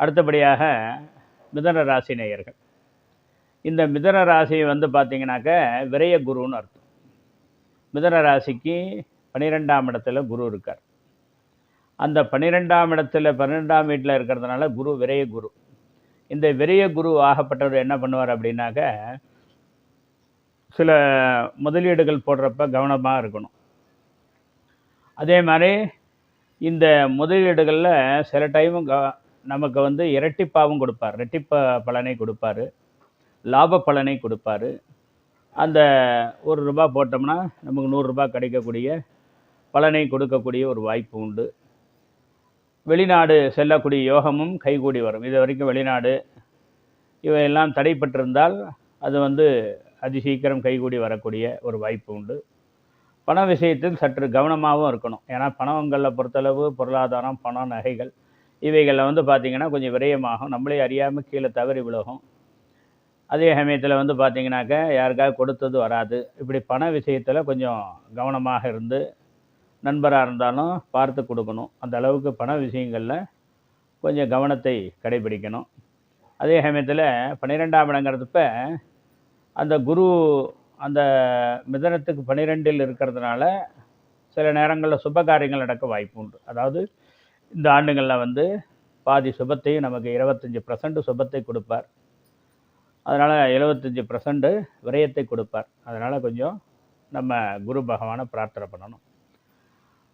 அடுத்தபடியாக மிதன ராசி நேயர்கள். இந்த மிதன ராசி வந்து பார்த்தீங்கன்னாக்க விரைய குருன்னு அர்த்தம். மிதன ராசிக்கு பன்னிரெண்டாம் இடத்துல குரு இருக்கார். அந்த பன்னிரெண்டாம் இடத்துல பன்னிரெண்டாம் வீட்டில் இருக்கிறதுனால குரு விரைய குரு. இந்த விரைய குரு ஆகப்பட்டவர் என்ன பண்ணுவார் அப்படின்னாக்க சில முதலீடுகள் போடுறப்ப கவனமாக இருக்கணும். அதே மாதிரி இந்த முதலீடுகளில் சில டைமும் க நமக்கு வந்து இரட்டிப்பாகவும் கொடுப்பார். இரட்டிப்ப பலனை கொடுப்பார். லாப பலனை கொடுப்பார். அந்த ஒரு ரூபா போட்டோம்னா நமக்கு நூறுரூபா கிடைக்கக்கூடிய பலனை கொடுக்கக்கூடிய ஒரு வாய்ப்பு உண்டு. வெளிநாடு செல்லக்கூடிய யோகமும் கைகூடி வரும். இது வரைக்கும் வெளிநாடு இவையெல்லாம் தடைப்பட்டிருந்தால் அது வந்து அதி சீக்கிரம் கைகூடி வரக்கூடிய ஒரு வாய்ப்பு உண்டு. பண விஷயத்தில் சற்று கவனமாகவும் இருக்கணும். ஏன்னா பணங்களில் பொறுத்தளவு பொருளாதாரம் பணம் நகைகள் இவைகளில் வந்து பார்த்திங்கன்னா கொஞ்சம் விரயமாகும். நம்மளே அறியாமல் கீழே தவறி விலகும். அதே சமயத்தில் வந்து பார்த்திங்கனாக்க யாருக்காவது கொடுத்தது வராது. இப்படி பண விஷயத்தில் கொஞ்சம் கவனமாக இருந்து நண்பராக இருந்தாலும் பார்த்து கொடுக்கணும். அந்த அளவுக்கு பண விஷயங்களில் கொஞ்சம் கவனத்தை கடைபிடிக்கணும். அதே சமயத்தில் பன்னிரெண்டாம் இடங்கிறதுப்ப அந்த குரு அந்த மிதனத்துக்கு பன்னிரெண்டில் இருக்கிறதுனால சில நேரங்களில் சுப காரியங்கள் நடக்க வாய்ப்பு உண்டு. அதாவது இந்த ஆண்டுகளில் வந்து பாதி சுபத்தையும் நமக்கு இருபத்தஞ்சி பர்சன்ட் சுபத்தை கொடுப்பார். அதனால் எழுபத்தஞ்சி பர்சன்ட் விரயத்தை கொடுப்பார். அதனால் கொஞ்சம் நம்ம குரு பகவானை பிரார்த்தனை பண்ணணும்.